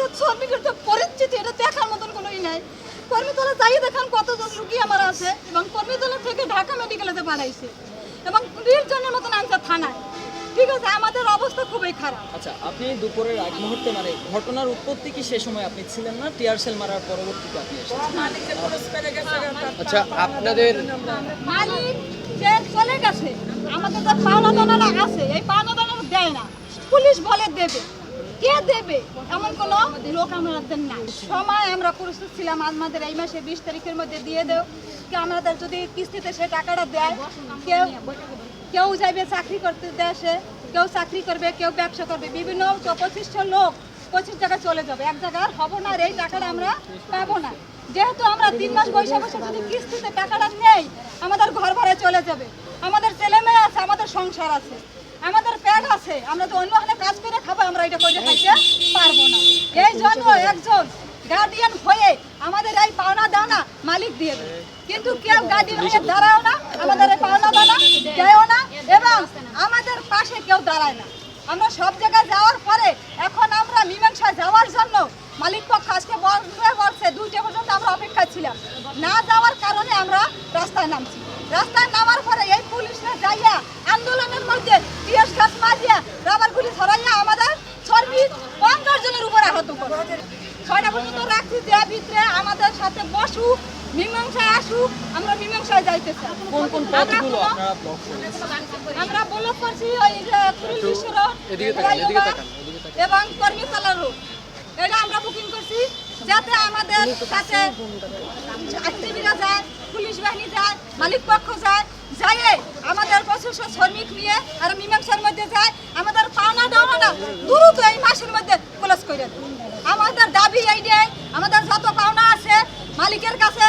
আমাদের শ্রমিকের যে পরিস্থিতি এটা দেখার মতন কোনোই নাই। কর্মীতলা যাই দেখান কতজন রুগী আমার আছে এবং কর্মীতলা থেকে ঢাকা মেডিকেলেতে পাঠাইছে। এবং নির্জনের মতন আনছে থানায়। ঠিক আছে আমাদের অবস্থা খুবই খারাপ। আচ্ছা আপনি দুপুরের আগ মুহূর্তে মানে ঘটনার উৎপত্তি কি সে সময় আপনি ছিলেন না? টিয়ার সেল মারার পরবর্তীতে আপনি আচ্ছা আপনাদের মালিক যে চলে গেছে। আমাদের যে পাওনা দানারা আছে এই পাওনা দেয় না। পুলিশ বলে দেবে। কে দেবে? এমন কোনো লোক আমাদের নাই সময় আমরা প্রস্তুত ছিলাম আমাদের এই মাসে বিশ তারিখের মধ্যে দিয়ে দেও। কি আমাদের যদি কিস্তিতে সে টাকাটা দেয়, কেউ কেউ যাবে চাকরি করতে দেশে, কেউ চাকরি করবে, কেউ ব্যবসা করবে। বিভিন্ন পঁচিশটা লোক পঁচিশ জায়গায় চলে যাবে। এক জায়গার হব না আর এই টাকাটা আমরা পাবো না। যেহেতু আমরা তিন মাস বৈশা বসে যদি কিস্তিতে টাকাটা নেই, আমাদের ঘর ভাড়ায় চলে যাবে। আমাদের ছেলে মেয়ে আছে আমাদের সংসার আছে। আমাদের পেট আছে, আমরা তো অন্য ওখানে কাজ করে খাব, আমরা এটা করে খাইতে পারব না। এই জন্য একজন গার্ডিয়ান হয়ে আমাদের এই পাওনা দানা মালিক দিয়ে দেবে কিন্তু কেউ গার্ডিয়ান হয়ে দাঁড়াও না, আমাদের এই পাওনা দানা দেয়ও না, এবং আমাদের পাশে কেউ দাঁড়ায় না। আমরা সব জায়গায় যাওয়ার পরে এখন আমরা মীমাংসা যাওয়ার জন্য মালিক পক্ষ আজকে বলছে, দুইটা পর্যন্ত আমরা অপেক্ষা ছিলাম। না যাওয়ার কারণে আমরা রাস্তায় নামছি। রাস্তায় নামার পরে এই ছয়টা পর্যন্ত রাখছি যে ভিতরে আমাদের সাথে বসুক মীমাংসায় আসুক আমরা মীমাংসায় যাইতে চাই কোন কোন আমরা পথগুলো? কোনো- আপনারা ব্লক করেছেন আমরা ব্লক করছি ওই কুড়িল বিশ্ব রোড এদিকে তাকান, এদিকে রায়গঞ্জ তাকান, এদিকে তাকান। এবং কর্মীতলা রোড। এটা আমরা বুকিং করছি যাতে আমাদের সাথে আইনজীবীরা যায় পুলিশ বাহিনী যায় মালিক পক্ষ যায় যায় আমাদের প্রশাসন শ্রমিক নিয়ে আর মীমাংসার মধ্যে যায় আমাদের পাওনা দেওয়া না দ্রুত এই মাসের মধ্যে ক্লোজ করে দেয় আমাদের দাবি এইটাই আমাদের যত পাওনা আছে মালিকের কাছে